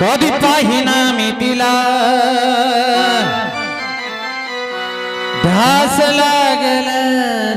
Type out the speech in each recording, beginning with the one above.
कधी पाहिना मी तिला. ढास लागला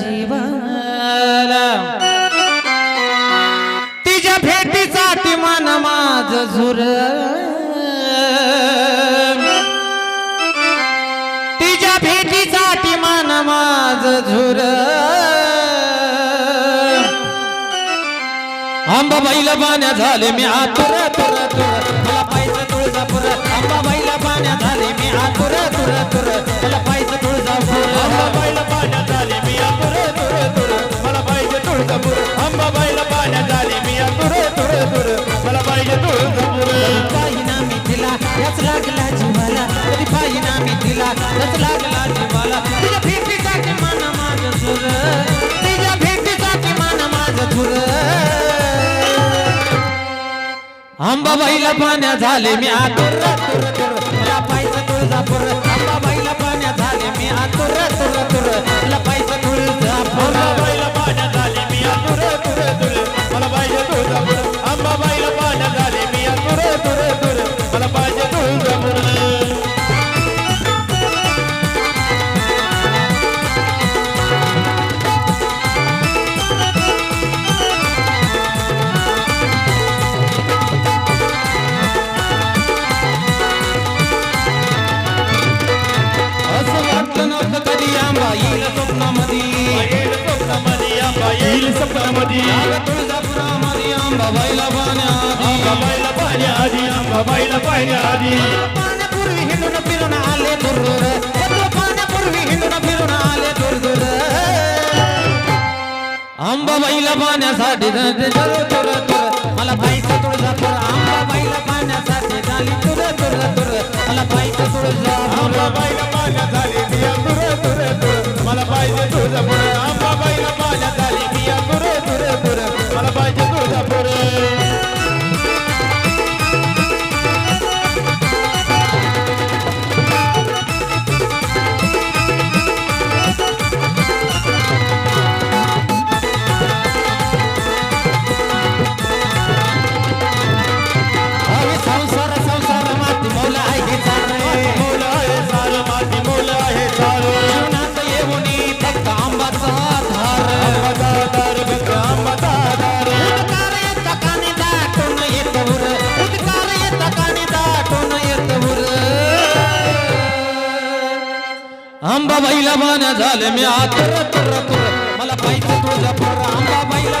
जीवाला. तिच्या भेटीसाठी मन माझ झुर. तिच्या भेटीसाठी मन माझ झुर. अंबाबाईला पाण्या झाले मी आतुर तुर मला पाहिजे तुळजापूर अंबाबाईला पाण्या अंबाबाईला पाण्या झाले मी आतुर लपायचं तुळजापूर अंबाबाईला पाण्या झाले मी आतुर तुर तुर लपाय तुळजापुरामध्ये अंबाबाईला फिरून आले दूर दूर पाण्यापूर्वी हिंडून फिरून आले दूर दूर अंबाबाईला पाण्यासाठी मला पाहिजे तुळजापूर अंबाबाईला पाण्यासाठी झाली तुर तुर तुर मला पाहिजे तुळजा अंबाबाईला पाण्यासाठी आंबा बाईला झाले मी आतर मला पाहिजे तुझा पोर. आंबा बाईला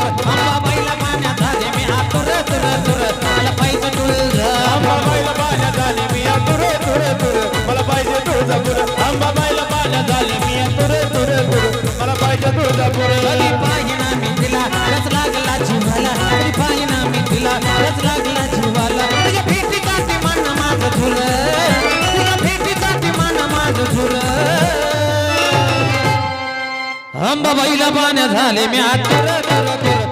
अंबाबाईला पाण्या झाले मी आता.